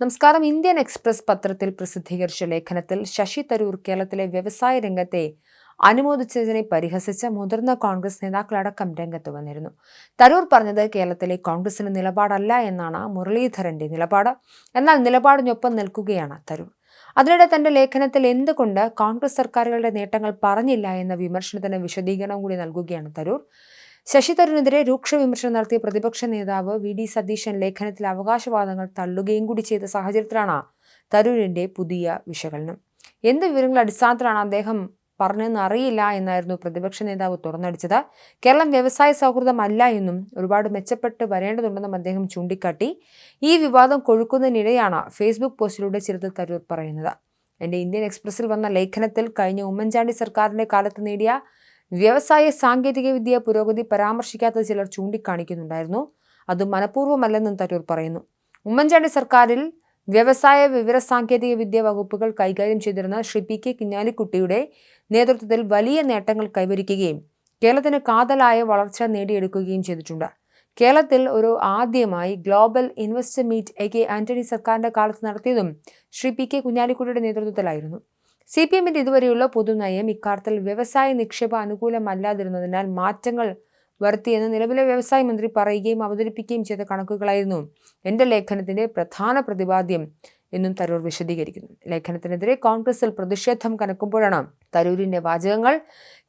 നമസ്കാരം. Indian express പത്രത്തിൽ പ്രസിദ്ധീകരിച്ച ലേഖനത്തിൽ ശശി തരൂർ കേരളത്തിലെ വ്യവസായ രംഗത്തെ അനുമോദിച്ചതിനെ പരിഹസിച്ച മുതിർന്ന കോൺഗ്രസ് നേതാക്കളടക്കം രംഗത്ത് വന്നിരുന്നു. തരൂർ പറഞ്ഞത് കേരളത്തിലെ കോൺഗ്രസിന് നിലപാടല്ല എന്നാണ് മുരളീധരന്റെ നിലപാട്. എന്നാൽ നിലപാടിനൊപ്പം നിൽക്കുകയാണ് തരൂർ. അതിനിടെ തന്റെ ലേഖനത്തിൽ എന്തുകൊണ്ട് കോൺഗ്രസ് സർക്കാരുകളുടെ നേട്ടങ്ങൾ പറഞ്ഞില്ല എന്ന വിമർശനത്തിന് വിശദീകരണം കൂടി നൽകുകയാണ് തരൂർ. ശശി തരൂരിനെതിരെ രൂക്ഷ വിമർശനം നടത്തിയ പ്രതിപക്ഷ നേതാവ് വി ഡി സതീശൻ ലേഖനത്തിൽ അവകാശവാദങ്ങൾ തള്ളുകയും കൂടി ചെയ്ത സാഹചര്യത്തിലാണ് തരൂരിന്റെ പുതിയ വിശകലനം. എന്ത് വിവരങ്ങളുടെ അടിസ്ഥാനത്തിലാണ് അദ്ദേഹം പറഞ്ഞതെന്ന് അറിയില്ല എന്നായിരുന്നു പ്രതിപക്ഷ നേതാവ് തുറന്നടിച്ചത്. കേരളം വ്യവസായ സൗഹൃദമല്ല എന്നും ഒരുപാട് മെച്ചപ്പെട്ട് വരേണ്ടതുണ്ടെന്നും അദ്ദേഹം ചൂണ്ടിക്കാട്ടി. ഈ വിവാദം കൊഴുക്കുന്നതിനിടെയാണ് ഫേസ്ബുക്ക് പോസ്റ്റിലൂടെ ചിലത് തരൂർ പറയുന്നത്. എന്റെ ഇന്ത്യൻ എക്സ്പ്രസിൽ വന്ന ലേഖനത്തിൽ കഴിഞ്ഞ ഉമ്മൻചാണ്ടി സർക്കാരിന്റെ കാലത്ത് നേടിയ വ്യവസായ സാങ്കേതികവിദ്യ പുരോഗതി പരാമർശിക്കാത്ത ചിലർ ചൂണ്ടിക്കാണിക്കുന്നുണ്ടായിരുന്നു. അത് മനഃപൂർവമല്ലെന്നും തരൂർ പറയുന്നു. ഉമ്മൻചാണ്ടി സർക്കാരിൽ വ്യവസായ വിവര സാങ്കേതിക വിദ്യ വകുപ്പുകൾ കൈകാര്യം ചെയ്തിരുന്ന ശ്രീ പി കെ കുഞ്ഞാലിക്കുട്ടിയുടെ നേതൃത്വത്തിൽ വലിയ നേട്ടങ്ങൾ കൈവരിക്കുകയും കേരളത്തിന് കാതലായ വളർച്ച നേടിയെടുക്കുകയും ചെയ്തിട്ടുണ്ട്. കേരളത്തിൽ ഒരു ആദ്യമായി global investor meet A K Antony സർക്കാരിന്റെ കാലത്ത് നടത്തിയതും ശ്രീ പി കെ കുഞ്ഞാലിക്കുട്ടിയുടെ നേതൃത്വത്തിലായിരുന്നു. സി പി എമ്മിന്റെ ഇതുവരെയുള്ള പൊതുനയം ഇക്കാര്യത്തിൽ വ്യവസായ നിക്ഷേപ അനുകൂലമല്ലാതിരുന്നതിനാൽ മാറ്റങ്ങൾ വരുത്തിയെന്ന് നിലവിലെ വ്യവസായ മന്ത്രി പറയുകയും അവതരിപ്പിക്കുകയും ചെയ്ത കണക്കുകളായിരുന്നു. എന്റെ ലേഖനത്തിന്റെ പ്രധാന പ്രതിപാദ്യം എന്നും തരൂർ വിശദീകരിക്കുന്നു. ലേഖനത്തിനെതിരെ കോൺഗ്രസിൽ പ്രതിഷേധം കനക്കുമ്പോഴാണ് തരൂരിന്റെ വാചകങ്ങൾ.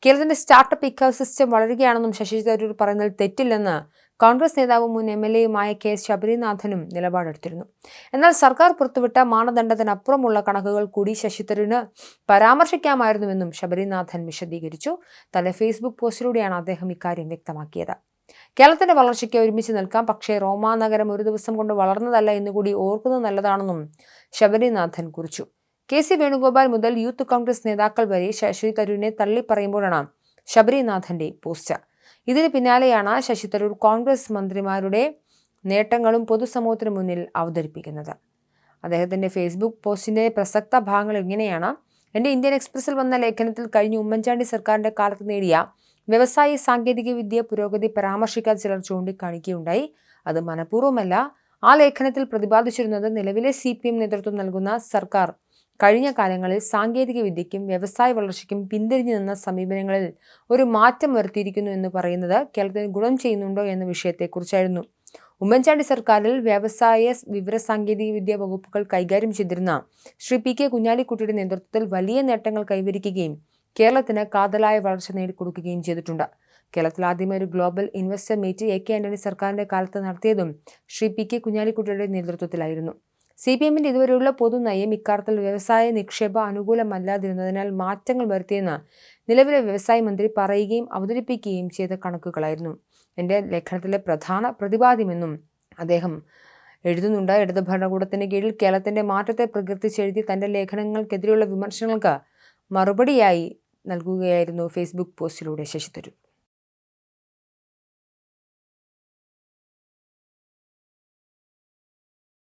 കേരളത്തിന്റെ സ്റ്റാർട്ടപ്പ് ഇക്കോസിസ്റ്റം വളരുകയാണെന്നും ശശി തരൂർ പറയുന്നതിൽ തെറ്റില്ലെന്ന് കോൺഗ്രസ് നേതാവും മുൻ എം എൽ എയുമായ കെ ശബരിനാഥനും നിലപാടെടുത്തിരുന്നു. എന്നാൽ സർക്കാർ പുറത്തുവിട്ട മാനദണ്ഡത്തിനപ്പുറമുള്ള കണക്കുകൾ കൂടി ശശി തരൂരിന് പരാമർശിക്കാമായിരുന്നുവെന്നും ശബരിനാഥൻ വിശദീകരിച്ചു. തന്റെ ഫേസ്ബുക്ക് പോസ്റ്റിലൂടെയാണ് അദ്ദേഹം ഇക്കാര്യം വ്യക്തമാക്കിയത്. കേരളത്തിന്റെ വളർച്ചയ്ക്ക് ഒരുമിച്ച് നിൽക്കാം. പക്ഷേ റോമാ നഗരം ഒരു ദിവസം കൊണ്ട് വളർന്നതല്ല എന്നുകൂടി ഓർക്കുന്നത് നല്ലതാണെന്നും ശബരിനാഥൻ കുറിച്ചു. കെ സി വേണുഗോപാൽ മുതൽ യൂത്ത് കോൺഗ്രസ് നേതാക്കൾ വരെ ശശി തരൂരിനെ തള്ളിപ്പറയുമ്പോഴാണ് ശബരിനാഥന്റെ പോസ്റ്റർ. ഇതിന് പിന്നാലെയാണ് ശശി തരൂർ കോൺഗ്രസ് മന്ത്രിമാരുടെ നേട്ടങ്ങളും പൊതുസമൂഹത്തിന് മുന്നിൽ അവതരിപ്പിക്കുന്നത്. അദ്ദേഹത്തിന്റെ ഫേസ്ബുക്ക് പോസ്റ്റിന്റെ പ്രസക്ത ഭാഗങ്ങൾ ഇങ്ങനെയാണ്. എന്റെ ഇന്ത്യൻ എക്സ്പ്രസിൽ വന്ന ലേഖനത്തിൽ കഴിഞ്ഞ ഉമ്മൻചാണ്ടി സർക്കാരിന്റെ കാലത്ത് നേടിയ വ്യവസായ സാങ്കേതിക വിദ്യ പുരോഗതി പരാമർശിക്കാൻ ചിലർ ചൂണ്ടിക്കാണിക്കുകയുണ്ടായി. അത് മനഃപൂർവമല്ല. ആ ലേഖനത്തിൽ പ്രതിപാദിച്ചിരുന്നത് നിലവിലെ സി പി എം നേതൃത്വം നൽകുന്ന സർക്കാർ കഴിഞ്ഞ കാലങ്ങളിൽ സാങ്കേതിക വിദ്യയ്ക്കും വ്യവസായ വളർച്ചയ്ക്കും പിന്തിരിഞ്ഞു നിന്ന സമീപനങ്ങളിൽ ഒരു മാറ്റം വരുത്തിയിരിക്കുന്നു എന്ന് പറയുന്നത് കേരളത്തിന് ഗുണം ചെയ്യുന്നുണ്ടോ എന്ന വിഷയത്തെക്കുറിച്ചായിരുന്നു. ഉമ്മൻചാണ്ടി സർക്കാരിൽ വ്യവസായ വിവര സാങ്കേതിക വിദ്യ വകുപ്പുകൾ കൈകാര്യം ചെയ്തിരുന്ന ശ്രീ പി കെ കുഞ്ഞാലിക്കുട്ടിയുടെ നേതൃത്വത്തിൽ വലിയ നേട്ടങ്ങൾ കൈവരിക്കുകയും കേരളത്തിന് കാതലായ വളർച്ച നേടിക്കൊടുക്കുകയും ചെയ്തിട്ടുണ്ട്. കേരളത്തിൽ ആദ്യമായി ഒരു global investor meet A K Antony സർക്കാരിന്റെ കാലത്ത് നടത്തിയതും ശ്രീ പി കെ കുഞ്ഞാലിക്കുട്ടിയുടെ നേതൃത്വത്തിലായിരുന്നു. സി പി എമ്മിന്റെ ഇതുവരെയുള്ള പൊതുനയം ഇക്കാര്യത്തിൽ വ്യവസായ നിക്ഷേപ അനുകൂലമല്ലാതിരുന്നതിനാൽ മാറ്റങ്ങൾ വരുത്തിയെന്ന് നിലവിലെ വ്യവസായ മന്ത്രി പറയുകയും അവതരിപ്പിക്കുകയും ചെയ്ത കണക്കുകളായിരുന്നു. എന്റെ ലേഖനത്തിലെ പ്രധാന പ്രതിപാദ്യമെന്നും അദ്ദേഹം എഴുതുന്നുണ്ട്. ഇടത് ഭരണകൂടത്തിന് കീഴിൽ കേരളത്തിന്റെ മാറ്റത്തെ പ്രകീർത്തിച്ചെഴുതി തന്റെ ലേഖനങ്ങൾക്കെതിരെയുള്ള വിമർശനങ്ങൾക്ക് മറുപടിയായി നൽകുകയായിരുന്നു ഫേസ്ബുക്ക് പോസ്റ്റിലൂടെ ശശി തരൂർ.